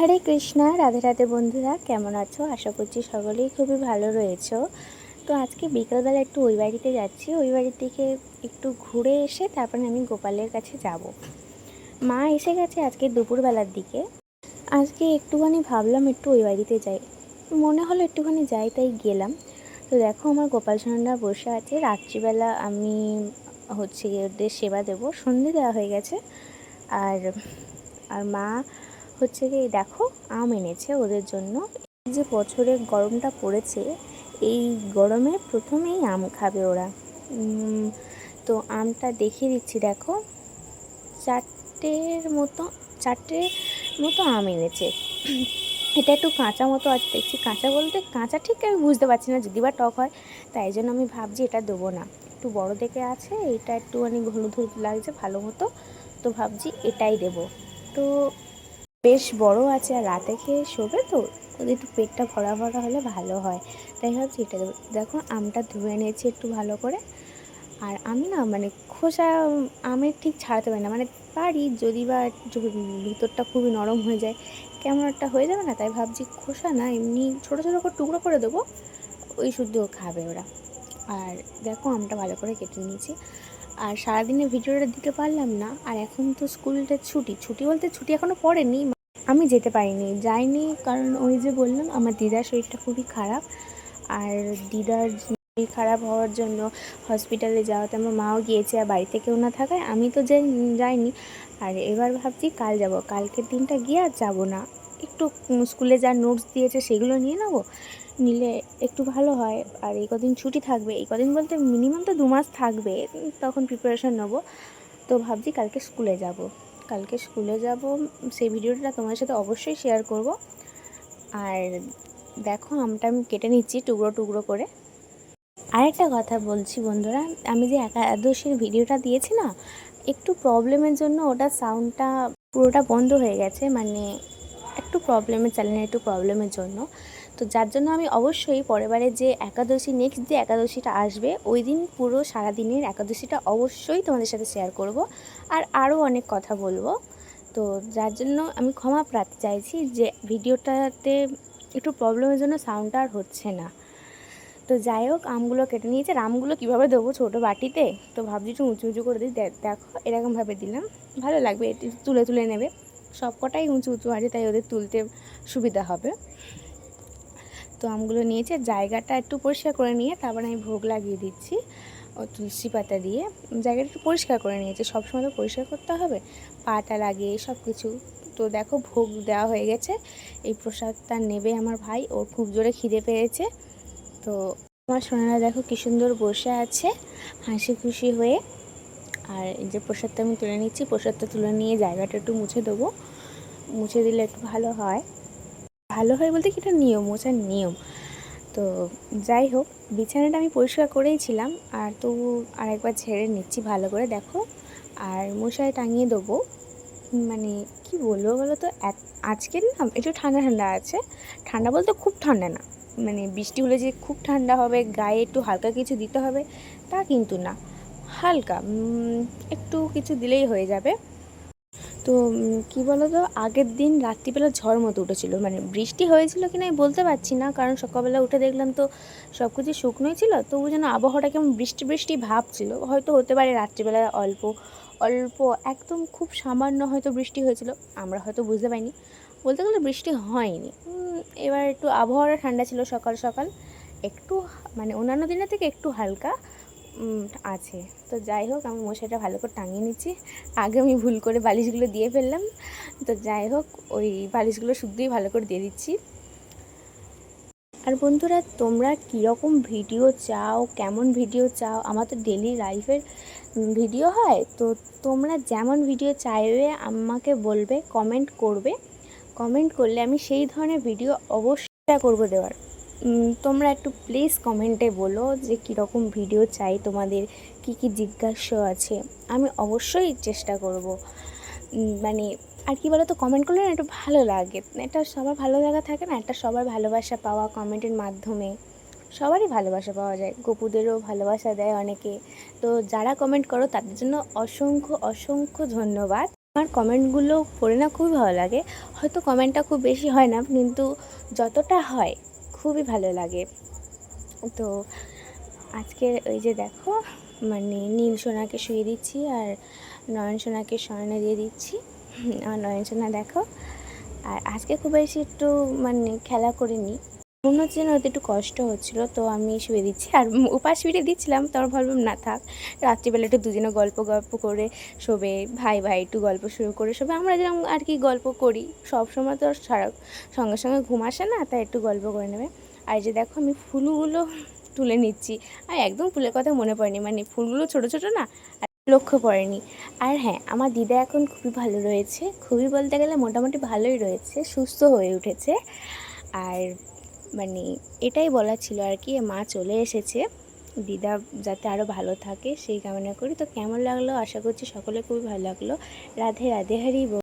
হরে কৃষ্ণা, রাধে রাধে বন্ধুরা, কেমন আছো? আশা করছি সকলেই খুবই ভালো রয়েছো। তো আজকে বিকালবেলা একটু ওই বাড়িতে যাচ্ছি। ওই বাড়ির দিকে একটু ঘুরে এসে তারপরে আমি গোপালের কাছে যাব। মা এসে গেছে আজকে দুপুরবেলার দিকে। আজকে একটুখানি ভাবলাম একটু ওই বাড়িতে যাই। মনে হলো একটুখানি যাই, তাই গেলাম। তো দেখো আমার গোপাল সোনারা বসে আছে। রাত্রিবেলা আমি হচ্ছে ওদের সেবা দেবো। সন্ধে দেওয়া হয়ে গেছে। আর আর মা হচ্ছে কি, দেখো, আম এনেছে ওদের জন্য। এই যে বছরে গরমটা পড়েছে, এই গরমে প্রথমেই আম খাবে ওরা। তো আমটা দেখিয়ে দিচ্ছি, দেখো। চারটের মতো চারটের মতো আম এনেছে। এটা একটু কাঁচা মতো আছে, দেখছি কাঁচা বলতে কাঁচা ঠিক আমি বুঝতে পারছি না, যদি বা টক হয়, তাই জন্য আমি ভাবছি এটা দেবো না। একটু বড় দেখে আছে এটা একটুখানি হলুদ হলুদ লাগছে ভালো মতো, তো ভাবছি এটাই দেবো। তো বেশ বড় আছে আর রাতে খেয়ে শোবে তো একটু পেটটা ভরা ভরা হলে ভালো হয়। তাই ভাবছি এটা দেখো, আমটা ধুয়ে নিয়েছি একটু ভালো করে। আর আমি না মানে খোসা আমের ঠিক ছাড়াতে পারি না। মানে পারি যদি বা ভিতরটা খুবই নরম হয়ে যায়। কেমন একটা হয়ে যাবে না, তাই ভাবছি খোসা না এমনি ছোটো ছোটো করে টুকরো করে দেবো, ওই শুদ্ধ খাবে ওরা। আর দেখো, আমটা ভালো করে কেটে নিয়েছি। আর সারাদিনে ভিডিওটা দিতে পারলাম না। আর এখন তো স্কুলটা ছুটি। ছুটি বলতে ছুটি এখনও পড়েনি। আমি যেতে পারিনি, যাইনি। কারণ ওই যে বললাম, আমার দিদার শরীরটা খুবই খারাপ। আর দিদার শরীর খারাপ হওয়ার জন্য হসপিটালে যাওয়াতে আমার মাও গিয়েছে আর বাড়িতে কেউ না থাকায় আমি তো যাই, যাইনি। আর এবার ভাবছি কাল যাব। কালকের দিনটা গিয়ে আর যাব না। একটু স্কুলে যা নোটস দিয়েছে সেগুলো নিয়ে নেব। নিলে একটু ভালো হয়। আর এই কদিন ছুটি থাকবে। এই কদিন বলতে মিনিমাম তো দু মাস থাকবে। তখন প্রিপারেশন নেব। তো ভাবছি কালকে স্কুলে যাব। কালকে স্কুলে যাব, সেই ভিডিওটা তোমাদের সাথে অবশ্যই শেয়ার করব। আর দেখো আমটা আমি কেটে নিচ্ছি টুকরো টুকরো করে। আরেকটা কথা বলছি বন্ধুরা, আমি যে একাদশীর ভিডিওটা দিয়েছি না, একটু প্রবলেমের জন্য ওটা সাউন্ডটা পুরোটা বন্ধ হয়ে গেছে মানে একটু প্রবলেমের চ্যানেলের একটু প্রবলেমের জন্য। তো যার জন্য আমি অবশ্যই পরেরবারে যে একাদশী নেক্সট যে একাদশীটা আসবে ওই দিন পুরো সারাদিনের একাদশীটা অবশ্যই তোমাদের সাথে শেয়ার করব। আর আরও অনেক কথা বলব। তো যার জন্য আমি ক্ষমা প্রার্থী চাইছি যে ভিডিওটাতে একটু প্রবলেমের জন্য সাউন্ডটা আর হচ্ছে না। তো যাই হোক, আমগুলো কেটে নিয়েছে। আর আমগুলো কীভাবে দেবো ছোটো বাটিতে? তো ভাবছি একটু উঁচু উঁচু করে দিই। দেখো এরকমভাবে দিলাম। ভালো লাগবে, এটি তুলে তুলে নেবে। সব কটাই উঁচু উঁচু আছে, তাই ওদের তুলতে সুবিধা হবে। তো আমগুলো নিয়েছে। জায়গাটা একটু পরিষ্কার করে নিয়ে তারপর আমি ভোগ লাগিয়ে দিচ্ছি ও তুলসী পাতা দিয়ে। জায়গাটা একটু পরিষ্কার করে নিয়েছে। সবসময় তো পরিষ্কার করতে হবে। পাটা লাগিয়ে সব কিছু তো দেখো ভোগ দেওয়া হয়ে গেছে। এই প্রসাদটা নেবে আমার ভাই। ওর খুব জোরে খিদে পেয়েছে। তো আমার সোনারা দেখো কি সুন্দর বসে আছে। হাসি খুশি হয়ে। আর এই যে প্রসাদটা আমি তুলে নিচ্ছি। প্রসাদটা তুলে নিয়ে জায়গাটা একটু মুছে দেবো। মুছে দিলে একটু ভালো হয়। ভালো হয় বলতে কি, এটা নিয়ম মোছার নিয়ম। তো যাই হোক, বিছানাটা আমি পরিষ্কার করেইছিলাম আর তো আরেকবার ছেড়ে নিচ্ছি ভালো করে, দেখো। আর মশারি টাঙিয়ে দেবো। মানে কি বলব বলো তো আজকের না একটু ঠান্ডা ঠান্ডা আছে। ঠান্ডা বলতে খুব ঠান্ডা না। মানে বৃষ্টি হলে যে খুব ঠান্ডা হবে, গায়ে একটু হালকা কিছু দিতে হবে, তা কিন্তু না। হালকা একটু কিছু দিলেই হয়ে যাবে। তো কি বলো তো আগের দিন রাত্রিবেলা ঝড় মতো উঠেছিল। মানে বৃষ্টি হয়েছিল কি না বলতে পারছি না, কারণ সকালবেলা উঠে দেখলাম তো সব কিছু শুকনোই ছিল তবু যেন আবহাওয়াটা কেমন বৃষ্টি বৃষ্টি ভাব ছিল। হয়তো হতে পারে রাত্রিবেলা অল্প অল্প, একদম খুব সামান্য হয়তো বৃষ্টি হয়েছিল, আমরা হয়তো বুঝতে পারিনি। বলতে গেলে বৃষ্টি হয়নি। এবার একটু আবহাওয়াটা ঠান্ডা ছিল সকাল সকাল, একটু মানে অন্যান্য দিনের থেকে একটু হালকা আছে। তো যাই হোক, আমি মশারিটা ভালো করে টাঙিয়ে নিচ্ছি। আগে আমি ভুল করে বালিশগুলো দিয়ে ফেললাম। তো যাই হোক, ওই বালিশগুলো শুদ্ধই ভালো করে দিয়ে দিচ্ছি। আর বন্ধুরা, তোমরা কীরকম ভিডিও চাও? কেমন ভিডিও চাও? আমার তো ডেলি লাইফের ভিডিও হয়। তো তোমরা যেমন ভিডিও চাইবে, আমাকে বলবে কমেন্ট করবে। কমেন্ট করলে আমি সেই ধরনের ভিডিও অবশ্যই করব দেওয়ার। তোমরা একটু প্লিজ কমেন্টে বলো যে কীরকম ভিডিও চাই তোমাদের, কি কি জিজ্ঞাসা আছে। আমি অবশ্যই চেষ্টা করব। মানে আর কি বলো তো কমেন্ট করলে না একটু ভালো লাগে। এটা সবার ভালো লাগা থাকে না একটা সবার ভালোবাসা পাওয়া কমেন্টের মাধ্যমে। সবারই ভালোবাসা পাওয়া যায়, গপুদেরও ভালোবাসা দেয় অনেকে। তো যারা কমেন্ট করো, তাদের জন্য অসংখ্য অসংখ্য ধন্যবাদ। আমার কমেন্টগুলো পড়ে না খুবই ভালো লাগে। হয়তো কমেন্টটা খুব বেশি হয় না, কিন্তু যতটা হয় খুবই ভালো লাগে। তো আজকে ওই যে দেখো মানে নীল সোনাকে শুয়ে দিচ্ছি আর নয়ন সোনাকে স্বর্ণ দিয়ে দিচ্ছি। আর নয়ন সোনা দেখো, আর আজকে খুব বেশি একটু মানে খেলা করিনি। মনে হচ্ছে যেন ওতে একটু কষ্ট হচ্ছিল, তো আমি শুয়ে দিচ্ছি। আর উপাস ফিরে দিচ্ছিলাম তারপর ভাবলাম, না থাক, রাত্রিবেলা একটু দুজনে গল্প গল্প করে শোবে, ভাই ভাই, একটু গল্প শুরু করে শোবে। আমরা যেরকম আর কি গল্প করি, সব সময় তো সারা সঙ্গে সঙ্গে ঘুম আসে না, তাই একটু গল্প করে নেবে। আর যে দেখো, আমি ফুলগুলো তুলে নিচ্ছি। আর একদম ফুলের কথা মনে পড়েনি মানে ফুলগুলো ছোট ছোট না লক্ষ্য পড়েনি। আর হ্যাঁ আমার দিদা এখন খুবই ভালো রয়েছে। খুবই বলতে গেলে মোটামুটি ভালোই রয়েছে, সুস্থ হয়ে উঠেছে। আর মানে এটাই বলা ছিল আর কি, মা চলে এসেছে, দিদা যাতে আরও ভালো থাকে সেই কামনা করি। তো কেমন লাগল? আশা করছি সকলে খুবই ভালো লাগল। রাধে রাধে, হারি।